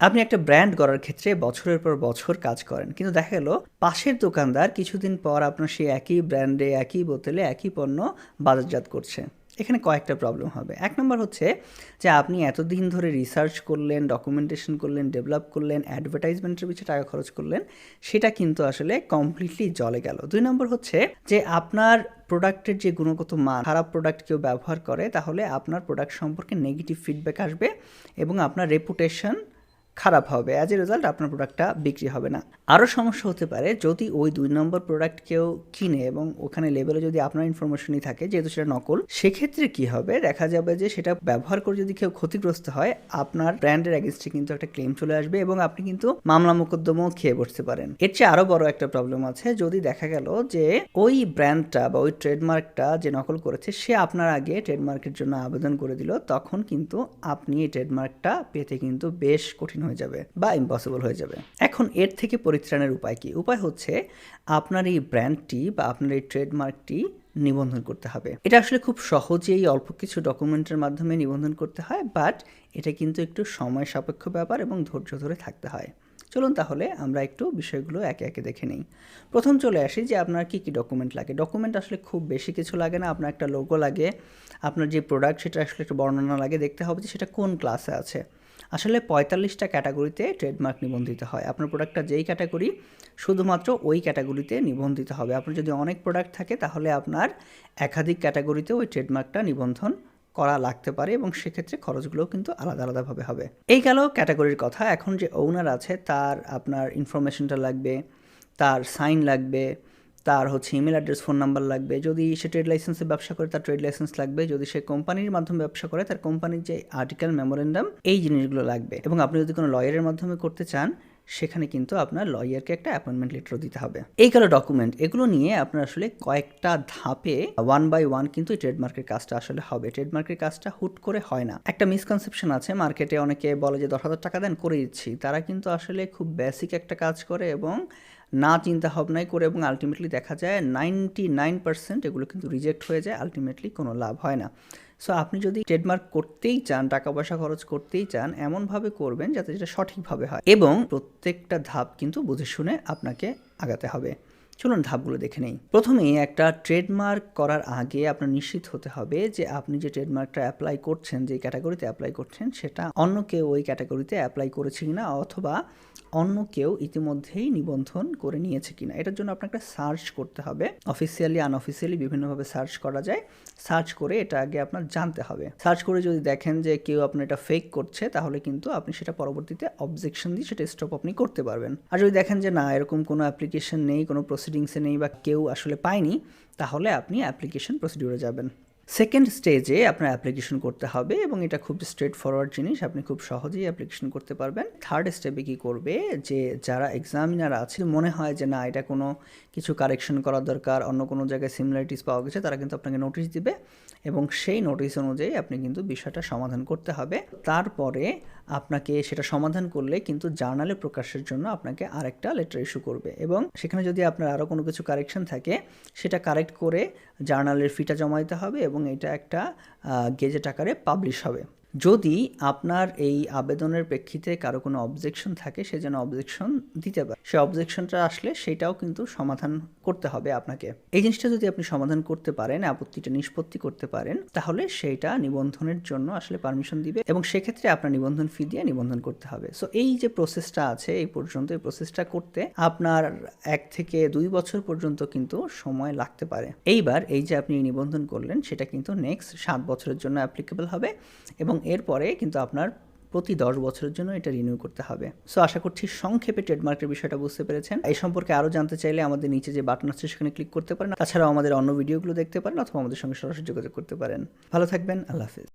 আপনি একটা ব্র্যান্ড গড়ার ক্ষেত্রে বছরের পর বছর কাজ করেন। কিন্তু দেখা গেল, পাশের দোকানদার কিছুদিন পর আপনার সেই একই ব্র্যান্ডে একই বোতলে, একই পণ্য বাজারজাত করছে। এখানে কয়েকটা প্রবলেম হবে। এক নম্বর হচ্ছে যে আপনি এতদিন ধরে রিসার্চ করলেন ডকুমেন্টেশন করলেন ডেভেলপ করলেন অ্যাডভার্টাইজমেন্টের পিছিয়ে টাকা খরচ করলেন, সেটা কিন্তু আসলে কমপ্লিটলি জলে গেল। দুই নম্বর হচ্ছে যে আপনার প্রোডাক্টের যে গুণগত মান, খারাপ প্রোডাক্ট কেউ ব্যবহার করে, তাহলে আপনার প্রোডাক্ট সম্পর্কে নেগেটিভ ফিডব্যাক আসবে এবং আপনার রেপুটেশন খারাপ হবে অ্যাজ এ রেজাল্ট আপনার প্রোডাক্টটা বিক্রি হবে না। আরও সমস্যা হতে পারে, যদি ওই দুই নম্বর প্রোডাক্ট কেউ কিনে এবং ওখানে লেবেলে যদি আপনার ইনফরমেশনই থাকে, যেহেতু সেটা নকল, সেক্ষেত্রে কি হবে? দেখা যাবে যে সেটা ব্যবহার করে যদি কেউ ক্ষতিগ্রস্ত হয়, আপনার ব্র্যান্ডের অ্যাগেনস্টে কিন্তু একটা ক্লেম চলে আসবে এবং আপনি কিন্তু মামলা মোকদ্দমাও খেয়ে বসতে পারেন। এর চেয়ে আরও বড় একটা প্রবলেম আছে, যদি দেখা গেল যে ওই ব্র্যান্ডটা বা ওই ট্রেডমার্কটা যে নকল করেছে, সে আপনার আগে ট্রেডমার্কের জন্য আবেদন করে দিল, তখন কিন্তু আপনি এই ট্রেডমার্কটা পেতে কিন্তু বেশ কঠিন হয়ে যাবে বা ইম্পসিবল হয়ে যাবে। এখন এর থেকে পরিত্রাণের উপায় কি? উপায় হচ্ছে আপনার এই ব্র্যান্ডটি বা আপনার এই ট্রেডমার্কটি নিবন্ধন করতে হবে। এটা আসলে খুব সহজেই অল্প কিছু ডকুমেন্টের মাধ্যমে নিবন্ধন করতে হয় বাট এটা কিন্তু একটু সময় সাপেক্ষ ব্যাপার এবং ধৈর্য ধরে থাকতে হয়। চলুন তাহলে আমরা একটু বিষয়গুলো একে একে দেখে নিই। প্রথম চলে আসি যে আপনার কি কি ডকুমেন্ট লাগে। ডকুমেন্ট আসলে খুব বেশি কিছু লাগে না, আপনার একটা লোগো লাগে, আপনার যে প্রোডাক্ট সেটা আসলে একটু বর্ণনা লাগে, দেখতে হবে যে সেটা কোন ক্লাসে আছে। আসলে পঁয়তাল্লিশটা ক্যাটাগরিতে ট্রেডমার্ক নিবন্ধিত হয়। আপনার প্রোডাক্টটা যেই ক্যাটাগরি, শুধুমাত্র ওই ক্যাটাগরিতে নিবন্ধিত হবে। আপনার যদি অনেক প্রোডাক্ট থাকে, তাহলে আপনার একাধিক ক্যাটাগরিতে ওই ট্রেডমার্কটা নিবন্ধন করা লাগতে পারে এবং সেক্ষেত্রে খরচগুলোও কিন্তু আলাদা আলাদাভাবে হবে। এই গেল ক্যাটাগরির কথা। এখন যে ওনার আছে, তার আপনার ইনফরমেশনটা লাগবে, তার সাইন লাগবে তার হচ্ছে ইমেল অ্যাড্রেস ফোন নাম্বার লাগবে। যদি সে ট্রেড লাইসেন্সে ব্যবসা করে, তার ট্রেড লাইসেন্স লাগবে। যদি সে কোম্পানির মাধ্যমে ব্যবসা করে, তার কোম্পানির যে আর্টিকেল মেমোরেন্ডাম এই জিনিসগুলো লাগবে। এবং আপনি যদি কোনো লয়ারের মাধ্যমে করতে চান, সেখানে কিন্তু আপনার লয়ারকে একটা অ্যাপয়েন্টমেন্ট লেটার দিতে হবে। এই গেল ডকুমেন্ট এগুলো নিয়ে আপনার আসলে কয়েকটা ধাপে ওয়ান বাই ওয়ান কিন্তু ট্রেডমার্কের কাজটা আসলে হবে। ট্রেডমার্কের কাজটা হুট করে হয় না। একটা মিসকনসেপশন আছে মার্কেটে অনেকে বলে যে দশ হাজার টাকা দেন করে দিচ্ছি। তারা কিন্তু আসলে খুব বেসিক একটা কাজ করে এবং না চিন্তা ভাবনাই করে এবং আলটিমেটলি দেখা যায় নাইনটি নাইন পার্সেন্ট এগুলো কিন্তু রিজেক্ট হয়ে যায় আলটিমেটলি কোনো লাভ হয় না। সো আপনি যদি ট্রেডমার্ক করতেই চান টাকা পয়সা খরচ করতেই চান, এমনভাবে করবেন যাতে যেটা সঠিকভাবে হয় এবং প্রত্যেকটা ধাপ কিন্তু বুঝে শুনে আপনাকে আগাতে হবে। চলুন ধাপগুলো দেখে নেই। প্রথমেই একটা ট্রেডমার্ক করার আগে আপনার নিশ্চিত হতে হবে যে আপনি যে ট্রেডমার্কটা অ্যাপ্লাই করছেন, যে ক্যাটাগরিতে অ্যাপ্লাই করছেন, সেটা অন্য কেউ ওই ক্যাটাগরিতে অ্যাপ্লাই করেছে কিনা অথবা অন্য কেউ ইতিমধ্যেই নিবন্ধন করে নিয়েছে কিনা। এটার জন্য আপনাকে সার্চ করতে হবে। অফিসিয়ালি আনঅফিসিয়ালি বিভিন্নভাবে সার্চ করা যায়। সার্চ করে এটা আগে আপনার জানতে হবে। সার্চ করে যদি দেখেন যে কেউ আপনার এটা ফেক করছে, তাহলে কিন্তু আপনি সেটা পরবর্তীতে অবজেকশন দিয়ে সেটা স্টপ আপনি করতে পারবেন। আর যদি দেখেন যে না, এরকম কোনো অ্যাপ্লিকেশন নেই, কোনো প্রসিডিংসে নেই বা কেউ আসলে পায়নি, তাহলে আপনি অ্যাপ্লিকেশন প্রসিডিউরে যাবেন। সেকেন্ড স্টেজে আপনার অ্যাপ্লিকেশন করতে হবে এবং এটা খুব স্ট্রেট ফরওয়ার্ড জিনিস, আপনি খুব সহজেই অ্যাপ্লিকেশন করতে পারবেন। থার্ড স্টেপে কী করবে? যে যারা এক্সামিনার আছে, মনে হয় যে না, এটা কোনো কিছু কারেকশন করার দরকার, অন্য কোনো জায়গায় সিমিলারিটিস পাওয়া গেছে, তারা কিন্তু আপনাকে নোটিশ দিবে এবং সেই নোটিশ অনুযায়ী আপনি কিন্তু বিষয়টা সমাধান করতে হবে। তারপরে আপনাকে সেটা সমাধান করলে কিন্তু জার্নালে প্রকাশের জন্য আপনাকে আরেকটা লেটার ইস্যু করবে এবং সেখানে যদি আপনার আরও কোনো কিছু কারেকশন থাকে, সেটা কারেক্ট করে জার্নালের ফিটা জমা দিতে হবে এবং এটা একটা গেজেট আকারে পাবলিশ হবে। যদি আপনার এই আবেদনের প্রেক্ষিতে কারও কোনো অবজেকশন থাকে, সে যেন অবজেকশন দিতে পারে। সে অবজেকশনটা আসলে সেটাও কিন্তু সমাধান করতে হবে আপনাকে। এই জিনিসটা যদি আপনি সমাধান করতে পারেন, আপত্তিটা নিষ্পত্তি করতে পারেন, তাহলে সেইটা নিবন্ধনের জন্য আসলে পারমিশন দিবে এবং সেক্ষেত্রে আপনার নিবন্ধন ফি দিয়ে নিবন্ধন করতে হবে। সো এই যে প্রসেসটা আছে, এই পর্যন্ত এই প্রসেসটা করতে আপনার এক থেকে দুই বছর পর্যন্ত কিন্তু সময় লাগতে পারে। এইবার এই যে আপনি নিবন্ধন করলেন, সেটা কিন্তু নেক্সট সাত বছরের জন্য অ্যাপ্লিকেবল হবে এবং এরপরে কিন্তু আপনার প্রতি দশ বছরের জন্য এটা রিনিউ করতে হবে। সো আশা করছি সংক্ষেপে ট্রেডমার্কের বিষয়টা বুঝতে পেরেছেন। এই সম্পর্কে আরও জানতে চাইলে আমাদের নিচে যে বাটন আছে সেখানে ক্লিক করতে পারেন। তাছাড়াও আমাদের অন্য ভিডিওগুলো দেখতে পারেন অথবা আমাদের সঙ্গে সরাসরি যোগাযোগ করতে পারেন। ভালো থাকবেন, আল্লাহ হাফিজ।